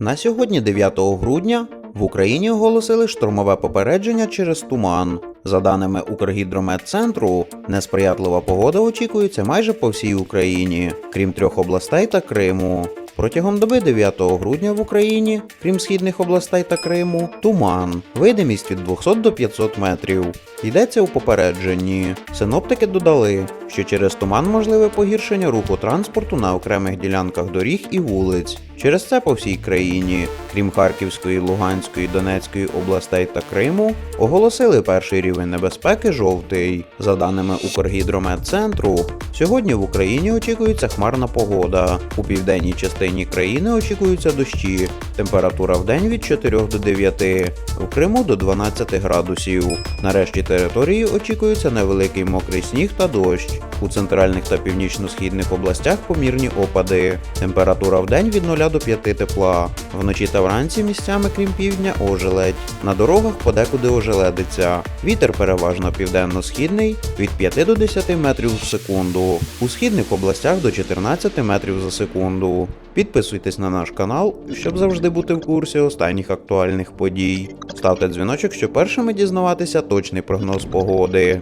На сьогодні, 9 грудня, в Україні оголосили штормове попередження через туман. За даними Укргідрометцентру, несприятлива погода очікується майже по всій Україні, крім трьох областей та Криму. Протягом доби 9 грудня в Україні, крім східних областей та Криму, туман, видимість від 200 до 500 метрів. Йдеться у попередженні. Синоптики додали, що через туман можливе погіршення руху транспорту на окремих ділянках доріг і вулиць. Через це по всій країні, крім Харківської, Луганської, Донецької областей та Криму, оголосили перший рівень небезпеки жовтий. За даними Укргідрометцентру, сьогодні в Україні очікується хмарна погода. У південній частині країни очікуються дощі. Температура в день від 4 до 9, у Криму до 12 градусів. На решті території очікується невеликий мокрий сніг та дощ. У центральних та північно-східних областях помірні опади. Температура в день від 0 до 5 тепла. Вночі та вранці місцями, крім півдня, ожеледь. На дорогах подекуди ожеледиться. Вітер переважно південно-східний від 5 до 10 метрів в секунду. У східних областях до 14 метрів за секунду. Підписуйтесь на наш канал, щоб завжди бути в курсі останніх актуальних подій. Ставте дзвіночок, щоб першими дізнаватися точний прогноз погоди.